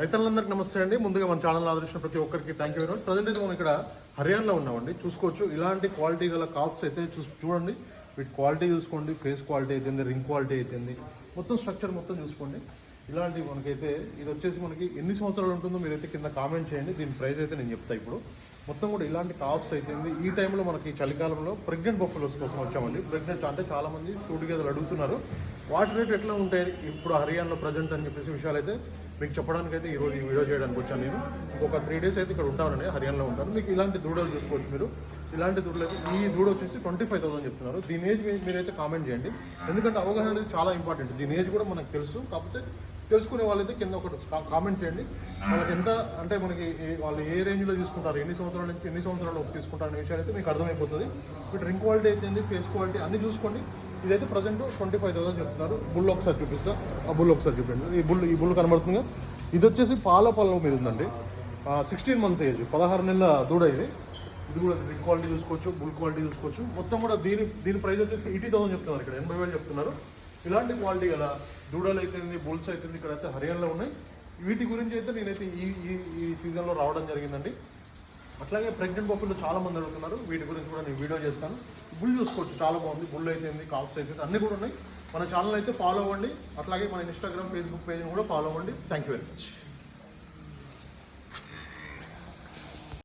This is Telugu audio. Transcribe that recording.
రైతులందరికీ నమస్తే అండి. ముందుగా మన ఛానల్ ఆదరించిన ప్రతి ఒక్కరికి thank you very much present అయితే మనం ఇక్కడ హర్యానాలో ఉన్నామండి. చూసుకోవచ్చు. ఇలాంటి క్వాలిటీ గల కాప్స్ అయితే చూడండి. వీటి క్వాలిటీ చూసుకోండి. ఫేస్ క్వాలిటీ అయితేంది రింగ్ క్వాలిటీ అయితేంది. మొత్తం స్ట్రక్చర్ మొత్తం చూసుకోండి. ఇలాంటి మనకైతే ఇది వచ్చేసి మనకి ఎన్ని సంవత్సరాలు ఉంటుందో మీరైతే కింద కామెంట్ చేయండి. దీని ప్రైస్ అయితే నేను చెప్తా ఇప్పుడు. మొత్తం కూడా ఇలాంటి కాప్స్ అయితేంది. ఈ టైంలో మనకి చలికాలంలో ప్రెగ్నెంట్ బఫెలోస్ కోసం వచ్చామండి. ప్రెగ్నెంట్ అంటే చాలామంది మంది తోటి అడుగుతున్నారు. వాటి రేట్ ఎట్లా ఉంటాయి? ఇప్పుడు హర్యానాలో ప్రజెంట్ అని చెప్పేసి విషయాలు అయితే మీకు చెప్పడానికి అయితే ఈరోజు ఈ వీడియో చేయడానికి వచ్చాను నేను. ఇంకొక త్రీ డేస్ అయితే ఇక్కడ ఉంటానని హర్యానాలో ఉంటాను. మీకు ఇలాంటి దూడలు చూసుకోవచ్చు మీరు. ఇలాంటి దూడలు అయితే ఈ దూడ వచ్చేసి ట్వంటీ ఫైవ్ థౌసండ్ చెప్తున్నారు. దీని ఏజ్ మీరైతే కామెంట్ చేయండి. ఎందుకంటే అవగాహన అనేది చాలా ఇంపార్టెంట్ దీని ఏజ్ కూడా మనకు తెలుసు. కాకపోతే తెలుసుకునే వాళ్ళైతే కింద ఒకటి కామెంట్ చేయండి. మనకి ఎంత అంటే మనకి వాళ్ళు ఏ రేంజ్లో తీసుకుంటారు ఎన్ని సంవత్సరాల నుంచి ఎన్ని సంవత్సరాలు తీసుకుంటారు అనే విషయాలు అయితే మీకు అర్థమైపోతుంది. ఇప్పుడు డ్రింక్ క్వాలిటీ అయితే ఫేస్ క్వాలిటీ అన్ని చూసుకోండి. ఇదైతే ప్రజెంట్ ట్వంటీ ఫైవ్ థౌసండ్ చెప్తున్నారు. బుల్ ఒకసారి చూపిస్తా. ఆ బుల్ ఒకసారి చూపించండి. ఈ బుల్ ఈ బుల్ కనబడుతుంది. ఇది వచ్చేసి పాల పళ్ళ మీద ఉందండి. సిక్స్టీన్ మంత్ ఏజ్ పదహారు నెలల దూడ ఇది. ఇది కూడా డ్రింక్ క్వాలిటీ చూసుకోవచ్చు బుల్ క్వాలిటీ చూసుకోవచ్చు. మొత్తం కూడా దీని దీని ప్రైస్ వచ్చేసి ఎయిటీ థౌసండ్ చెప్తున్నారు ఇక్కడ. ఎనభై వేలు చెప్తున్నారు. ఇలాంటి క్వాలిటీ గల దూడలు అయితే బుల్స్ అయితే ఇక్కడ అయితే హర్యానాలో ఉన్నాయి. వీటి గురించి అయితే నేనైతే ఈ ఈ ఈ సీజన్లో రావడం జరిగిందండి. అట్లాగే ప్రెగ్నెంట్ బఫెల్లో చాలా మంది అడుగుతున్నారు. వీటి గురించి కూడా నేను వీడియో చేస్తాను. బుల్ చూసుకోవచ్చు. చాలా బాగుంది. బుల్ అయితే కాల్స్ అయితే అన్నీ కూడా ఉన్నాయి. మన ఛానల్ అయితే ఫాలో అవ్వండి. అట్లాగే మన ఇన్స్టాగ్రామ్ ఫేస్బుక్ పేజ్ని కూడా ఫాలో అవ్వండి. Thank you very much